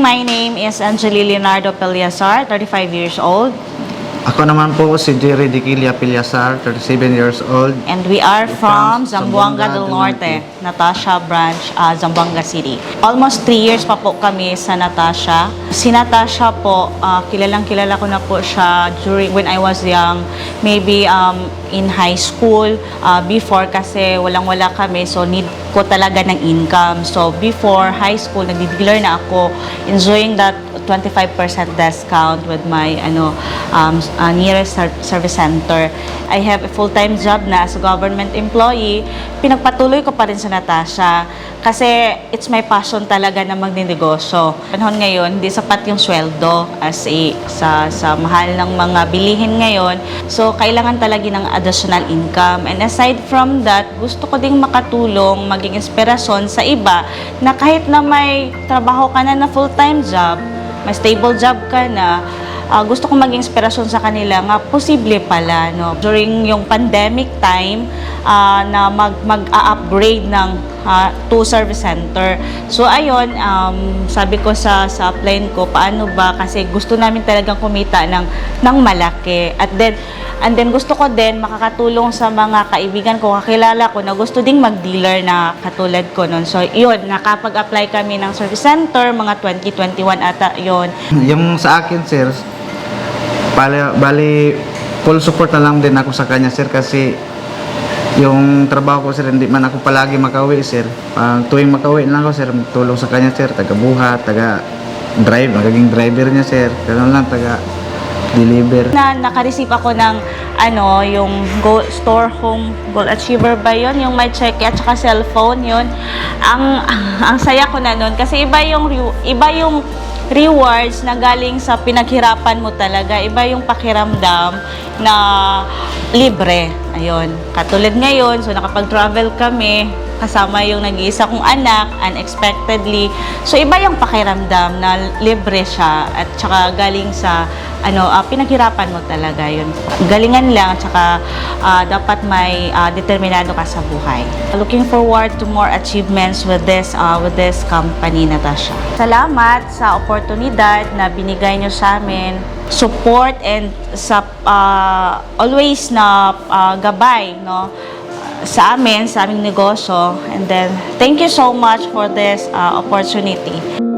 my name is Angeli Leonardo Peliasar, 35 years old, Ako naman po si Jerry Diquilia Pilyasar, 37 years old. and we are from Zamboanga del Norte, Natasha Branch, uh, Zamboanga City. Almost 3 years pa po kami sa Natasha. Si Natasha po, uh, kilalang kilala ko na po siya during when I was young, maybe um, in high school. Uh, before kasi walang-wala kami, so need ko talaga ng income. So before high school, nagdi-dealer na ako, enjoying that 25% discount with my ano um, uh, nearest ser- service center. I have a full-time job na as a government employee. Pinagpatuloy ko pa rin sa Natasha kasi it's my passion talaga na magninegosyo. Panahon ngayon, hindi sapat yung sweldo as a sa sa mahal ng mga bilihin ngayon. So kailangan talaga ng additional income. And aside from that, gusto ko ding makatulong, maging inspirasyon sa iba na kahit na may trabaho ka na na full-time job, may stable job ka na, ah, gusto kong maging inspirasyon sa kanila nga posible pala no during yung pandemic time ah, na mag mag-upgrade ng ah, to service center. So ayun, um, sabi ko sa sa plan ko paano ba kasi gusto namin talagang kumita ng ng malaki. At then and then gusto ko din makakatulong sa mga kaibigan ko, kakilala ko na gusto ding mag-dealer na katulad ko nun. So yun, nakapag-apply kami ng service center mga 2021 ata yun. Yung sa akin, sir, bali, bali full support na lang din ako sa kanya, sir, kasi yung trabaho ko, sir, hindi man ako palagi makauwi, sir. Pag tuwing makauwi lang ako, sir, tulong sa kanya, sir, taga-buhat, taga-drive, magiging driver niya, sir. Ganun lang, taga-deliver. na naka-receive ako ng ano, yung goal, store home goal achiever ba yon yung may check at saka cellphone yon ang ang saya ko na nun kasi iba yung iba yung rewards na galing sa pinaghirapan mo talaga. Iba yung pakiramdam na libre. Ayun. Katulad ngayon so nakapag-travel kami kasama yung nag-iisa kong anak unexpectedly. So iba yung pakiramdam na libre siya at saka galing sa ano ah, pinaghirapan mo talaga yun. Galingan lang at saka ah, dapat may ah, determinado ka sa buhay. Looking forward to more achievements with this ah, with this company Natasha. Salamat sa oportunidad na binigay nyo sa amin. Support and sa ah, always na ah, gabay no sa amin, sa aming negosyo. And then, thank you so much for this uh, opportunity.